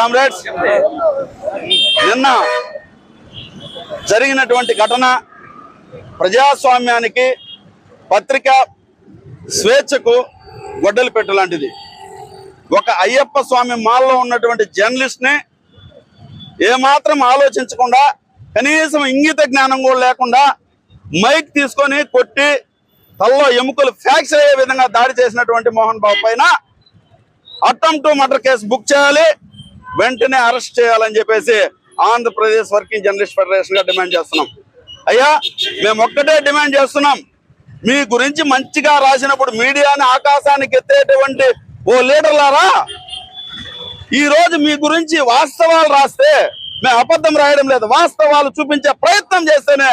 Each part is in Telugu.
కామ్రేడ్స్. నిన్న జరిగినటువంటి ఘటన ప్రజాస్వామ్యానికి పత్రిక స్వేచ్ఛకు గొడ్డలు పెట్టు లాంటిది. ఒక అయ్యప్ప స్వామి మాల్లో ఉన్నటువంటి జర్నలిస్ట్ని ఏమాత్రం ఆలోచించకుండా కనీసం ఇంగిత జ్ఞానం కూడా లేకుండా మైక్ తీసుకొని కొట్టి తల్లో ఎముకలు ఫ్రాక్చర్ అయ్యే విధంగా దాడి చేసినటువంటి మోహన్ బాబు పైన attempt to murder case book చేయాలి. వెంటనే అరెస్ట్ చేయాలని చెప్పేసి ఆంధ్రప్రదేశ్ వర్కింగ్ జర్నలిస్ట్ ఫెడరేషన్గా డిమాండ్ చేస్తున్నాం. అయ్యా మేము ఒక్కటే డిమాండ్ చేస్తున్నాం. మీ గురించి మంచిగా రాసినప్పుడు మీడియాని ఆకాశానికి ఎత్తేటువంటి ఓ లీడర్లారా? ఈరోజు మీ గురించి వాస్తవాలు రాస్తే మేము అబద్ధం రాయడం లేదు. వాస్తవాలు చూపించే ప్రయత్నం చేస్తేనే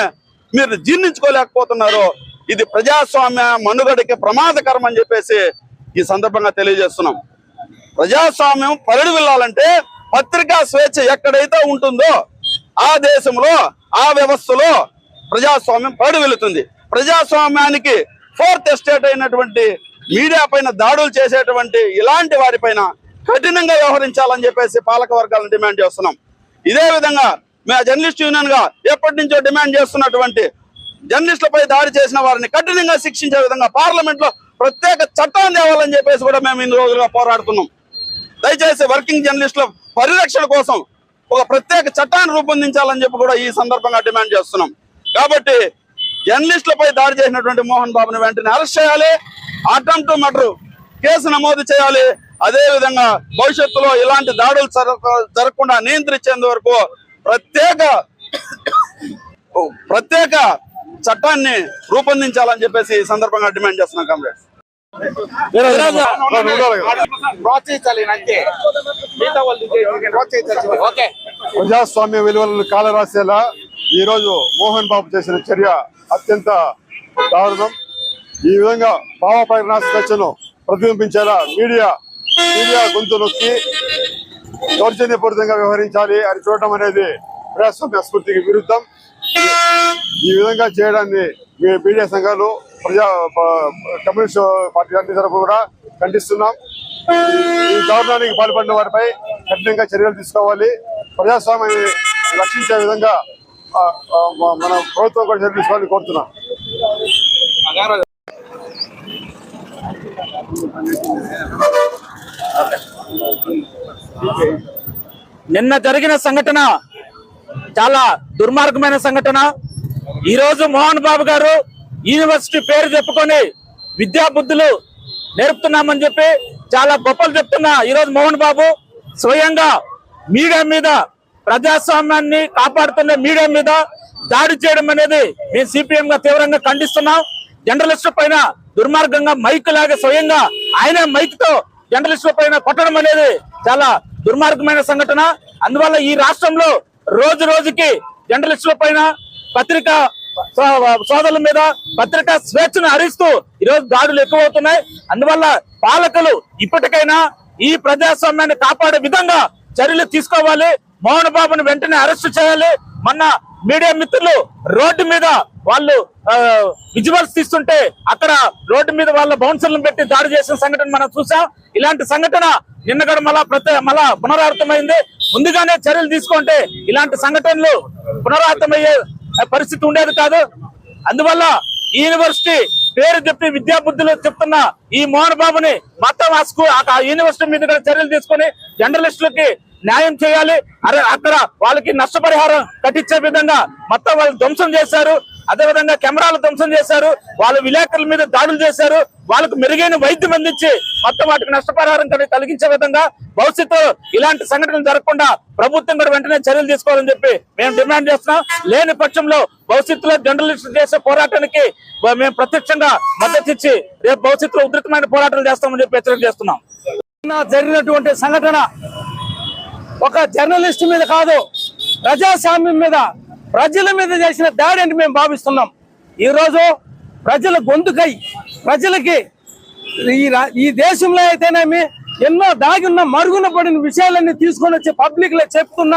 మీరు జీర్ణించుకోలేకపోతున్నారు. ఇది ప్రజాస్వామ్య మనుగడకి ప్రమాదకరం అని చెప్పేసి ఈ సందర్భంగా తెలియజేస్తున్నాం. ప్రజాస్వామ్యం పరిడి వెళ్ళాలంటే పత్రికా స్వేచ్ఛ ఎక్కడైతే ఉంటుందో ఆ దేశంలో ఆ వ్యవస్థలో ప్రజాస్వామ్యం పరిడి వెళుతుంది ప్రజాస్వామ్యానికి ఫోర్త్ ఎస్టేట్ అయినటువంటి మీడియా పైన దాడులు చేసేటువంటి ఇలాంటి వారిపైన కఠినంగా వ్యవహరించాలని చెప్పేసి పాలక వర్గాలను డిమాండ్ చేస్తున్నాం. ఇదే విధంగా మేము జర్నలిస్ట్ యూనియన్గా ఎప్పటి నుంచో డిమాండ్ చేస్తున్నటువంటి జర్నలిస్టులపై దాడి చేసిన వారిని కఠినంగా శిక్షించే విధంగా పార్లమెంట్లో ప్రత్యేక చట్టాన్ని తేవాలని చెప్పేసి కూడా మేము ఇన్ని రోజులుగా పోరాడుతున్నాం. దయచేసి వర్కింగ్ జర్నలిస్టుల పరిరక్షణ కోసం ఒక ప్రత్యేక చట్టాన్ని రూపొందించాలని చెప్పి కూడా ఈ సందర్భంగా డిమాండ్ చేస్తున్నాం. కాబట్టి జర్నలిస్టులపై దాడి చేసినటువంటి మోహన్ బాబుని వెంటనే అరెస్ట్ చేయాలి. అటెంప్ట్ మర్డర్ కేసు నమోదు చేయాలి. అదే విధంగా భవిష్యత్తులో ఇలాంటి దాడులు జరగకుండా నియంత్రించేంత వరకు ప్రత్యేక ప్రత్యేక చట్టాన్ని రూపొందించాలని చెప్పేసి ఈ సందర్భంగా డిమాండ్ చేస్తున్నాం కామ్రేడ్స్. ప్రజాస్వామ్య విలువలను కాలరాసేలా ఈ రోజు మోహన్ బాబు చేసిన చర్య అత్యంత దారుణం. ఈ విధంగా భావ స్వేచ్ఛను ప్రతిబింబించేలా మీడియా మీడియా గొంతు నొక్కి దౌర్జన్యపూరితంగా వ్యవహరించాలి అని చూడటం అనేది ప్రజాస్వామ్య స్ఫూర్తికి విరుద్ధం. ఈ విధంగా చేయడాన్ని మీడియా సంఘాలు ప్రజా కమ్యూనిస్ట్ పార్టీ అన్ని తరఫు కూడా ఖండిస్తున్నాం. ఈ దారుణానికి పాల్పడిన వారిపై కఠినంగా చర్యలు తీసుకోవాలి. ప్రజాస్వామ్యాన్ని రక్షించే విధంగా మన ప్రభుత్వం కూడా చర్యలు తీసుకోవాలని కోరుతున్నాం. నిన్న జరిగిన సంఘటన చాలా దుర్మార్గమైన సంఘటన. ఈరోజు మోహన్ బాబు గారు యూనివర్సిటీ పేరు చెప్పుకొని విద్యాబుద్ధులు నేర్పుతున్నామని చెప్పి చాలా గొప్పలు చెప్తున్నా ఈరోజు మోహన్ బాబు. స్వయంగా మీడియా మీద ప్రజాస్వామ్యాన్ని కాపాడుతున్న మీడియా మీద దాడి చేయడం అనేది మేము సిపిఎం గా తీవ్రంగా ఖండిస్తున్నాం. జర్నలిస్టు పైన దుర్మార్గంగా మైక్ లాగా స్వయంగా ఆయన మైక్తో జర్నలిస్టుల పైన కొట్టడం అనేది చాలా దుర్మార్గమైన సంఘటన. అందువల్ల ఈ రాష్ట్రంలో రోజు రోజుకి జర్నలిస్టుల పైన పత్రికా సోదరుల మీద పత్రికా స్వేచ్ఛను హరిస్తూ ఈరోజు దాడులు ఎక్కువ అవుతున్నాయి అందువల్ల పాలకులు ఇప్పటికైనా ఈ ప్రజాస్వామ్యాన్ని కాపాడే విధంగా చర్యలు తీసుకోవాలి. మోహన్ బాబును వెంటనే అరెస్ట్ చేయాలి. మొన్న మీడియా మిత్రులు రోడ్డు మీద వాళ్ళు విజువల్స్ తీస్తుంటే అక్కడ రోడ్డు మీద వాళ్ళ బౌన్సర్లను పెట్టి దాడి చేసిన సంఘటన మనం చూసాం. ఇలాంటి సంఘటన నిన్న కూడా మళ్ళా ప్రతి మళ్ళా పునరావృతమైంది. ముందుగానే చర్యలు తీసుకుంటే ఇలాంటి సంఘటనలు పునరావృతమయ్యే పరిస్థితి ఉండేది కాదు. అందువల్ల ఈ యూనివర్సిటీ పేరు చెప్పి విద్యాబుద్ధులు చెప్తున్న ఈ మోహన్ బాబుని మొత్తం ఆ స్కూల్ ఆ యూనివర్సిటీ మీద కూడా చర్యలు తీసుకొని జర్నలిస్టులకి న్యాయం చేయాలి. అరే అక్కడ వాళ్ళకి నష్టపరిహారం కట్టించే విధంగా మొత్తం వాళ్ళు ధ్వంసం చేశారు. అదే విధంగా కెమెరాలు ధ్వంసం చేశారు. వాళ్ళ విలేకరుల మీద దాడులు చేశారు. వాళ్ళకు మెరుగైన వైద్యం అందించి మొత్తం వాటికి నష్టపరిహారం కలి- కలిగించే విధంగా భవిష్యత్తులో ఇలాంటి సంఘటనలు జరగకుండా ప్రభుత్వం కూడా వెంటనే చర్యలు తీసుకోవాలని చెప్పి మేము డిమాండ్ చేస్తున్నాం. లేని పక్షంలో భవిష్యత్తులో జర్నలిస్టులు చేసే పోరాటానికి మేము ప్రత్యక్షంగా మద్దతు ఇచ్చి రేపు భవిష్యత్తులో ఉధృతమైన పోరాటాలు చేస్తామని చెప్పి హెచ్చరిక చేస్తున్నాం. జరిగినటువంటి సంఘటన ఒక జర్నలిస్ట్ మీద కాదు ప్రజాస్వామ్యం మీద ప్రజల మీద చేసిన దాడి అని మేము భావిస్తున్నాం. ఈరోజు ప్రజల గొంతుకై ప్రజలకి ఈ ఈ దేశంలో అయితేనేమి ఎన్నో దాగిన్న మరుగున పడిన విషయాలన్నీ తీసుకొని వచ్చి పబ్లిక్లో చెప్తున్న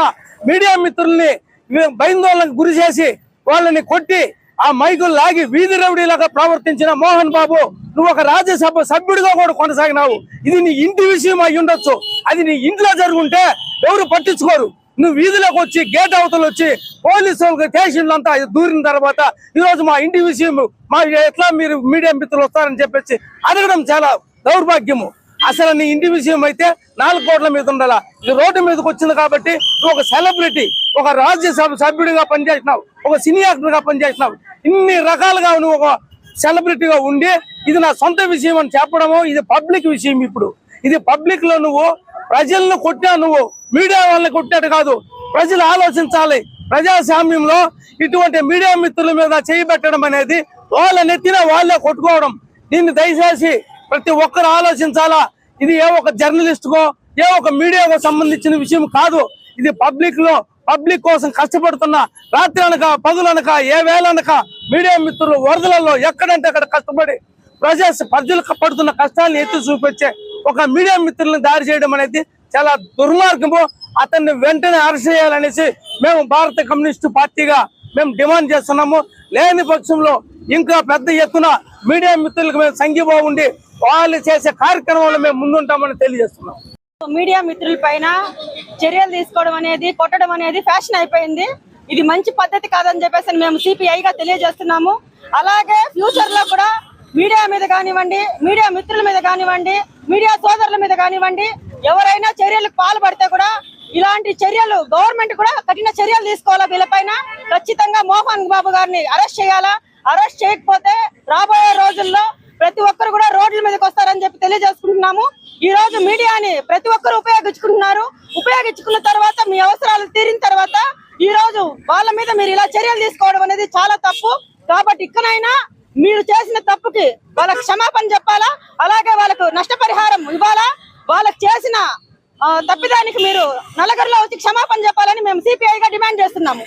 మీడియా మిత్రుల్ని భయందోళనకు గురి చేసి వాళ్ళని కొట్టి ఆ మైకులు లాగి వీధి రౌడీలాగా ప్రవర్తించిన మోహన్ బాబు నువ్వు ఒక రాజ్యసభ సభ్యుడిగా కూడా కొనసాగినావు. ఇది నీ ఇంటి విషయం అయి ఉండొచ్చు. అది నీ ఇంట్లో జరుగుంటే ఎవరు పట్టించుకోరు. నువ్వు వీధిలోకి వచ్చి గేట్ అవతల వచ్చి పోలీసు స్టేషన్లు అంతా దూరిన తర్వాత ఈరోజు మా ఇంటి విషయం మా ఎట్లా మీరు మీడియా మిత్రులు వస్తారని చెప్పేసి అడగడం చాలా దౌర్భాగ్యము. అసలు నీ ఇంటి విషయం అయితే నాలుగు కోట్ల మీద ఉండాల? ఇది రోడ్డు మీదకి వచ్చింది కాబట్టి నువ్వు ఒక సెలబ్రిటీ ఒక రాజ్యసభ సభ్యుడిగా పనిచేసినావు ఒక సినీ యాక్టర్గా పనిచేసినావు ఇన్ని రకాలుగా నువ్వు ఒక సెలబ్రిటీగా ఉండి ఇది నా సొంత విషయం అని చెప్పడము ఇది పబ్లిక్ విషయం ఇప్పుడు. ఇది పబ్లిక్లో నువ్వు ప్రజలను కొట్టా నువ్వు మీడియా వాళ్ళని కొట్టాడు కాదు. ప్రజలు ఆలోచించాలి. ప్రజాస్వామ్యంలో ఇటువంటి మీడియా మిత్రుల మీద చేయి పెట్టడం అనేది వాళ్ళ నెత్తిన వాళ్ళే కొట్టుకోవడం. దీన్ని దయచేసి ప్రతి ఒక్కరు ఆలోచించాలా? ఇది ఏ ఒక జర్నలిస్ట్కో ఏ ఒక మీడియాకో సంబంధించిన విషయం కాదు. ఇది పబ్లిక్లో పబ్లిక్ కోసం కష్టపడుతున్న రాత్రి అనక పదులనక ఏ వేళనక మీడియా మిత్రులు వరదలలో ఎక్కడంటే అక్కడ కష్టపడి ప్రజా ప్రజలు పడుతున్న కష్టాన్ని ఎత్తి చూపించే ఒక మీడియా మిత్రులను దారి చేయడం అనేది చాలా దుర్మార్గము. అతన్ని వెంటనే అరెస్ట్ చేయాలనేసి మేము భారత కమ్యూనిస్టు పార్టీగా మేము డిమాండ్ చేస్తున్నాము. లేని పక్షంలో ఇంకా పెద్ద ఎత్తున మీడియా మిత్రులకు మేము సంఘీభా ఉండి వాళ్ళు చేసే కార్యక్రమంలో మేము ముందుంటామని తెలియజేస్తున్నాం. మీడియా మిత్రుల పైన చర్యలు తీసుకోవడం అనేది కొట్టడం అనేది ఫ్యాషన్ అయిపోయింది. ఇది మంచి పద్ధతి కాదని చెప్పేసి మేము సిపిఐగా తెలియజేస్తున్నాము. అలాగే ఫ్యూచర్లో కూడా మీడియా మీద కానివ్వండి మీడియా మిత్రుల మీద కానివ్వండి మీడియా సోదరుల మీద కానివ్వండి ఎవరైనా చర్యలకు పాల్పడితే కూడా ఇలాంటి చర్యలు గవర్నమెంట్ కూడా కఠిన చర్యలు తీసుకోవాలా వీళ్ళపైన? ఖచ్చితంగా మోహన్ బాబు గారిని అరెస్ట్ చేయాలా? అరెస్ట్ చేయకపోతే రాబోయే రోజుల్లో ప్రతి ఒక్కరు కూడా రోడ్ల మీదకి వస్తారని చెప్పి తెలియజేసుకుంటున్నాము. ఈ రోజు మీడియాని ప్రతి ఒక్కరు ఉపయోగించుకుంటున్నారు. ఉపయోగించుకున్న తర్వాత మీ అవసరాలు తీరిన తర్వాత ఈ రోజు వాళ్ళ మీద మీరు ఇలా చర్యలు తీసుకోవడం అనేది చాలా తప్పు. కాబట్టి ఇక్కడైనా మీరు చేసిన తప్పుకి వాళ్ళకి క్షమాపణ చెప్పాలా? అలాగే వాళ్ళకు నష్టపరిహారం ఇవ్వాలా? వాళ్ళకి చేసిన తప్పిదానికి మీరు నలగరిలో వచ్చి క్షమాపణ చెప్పాలని మేము సిపిఐగా డిమాండ్ చేస్తున్నాము.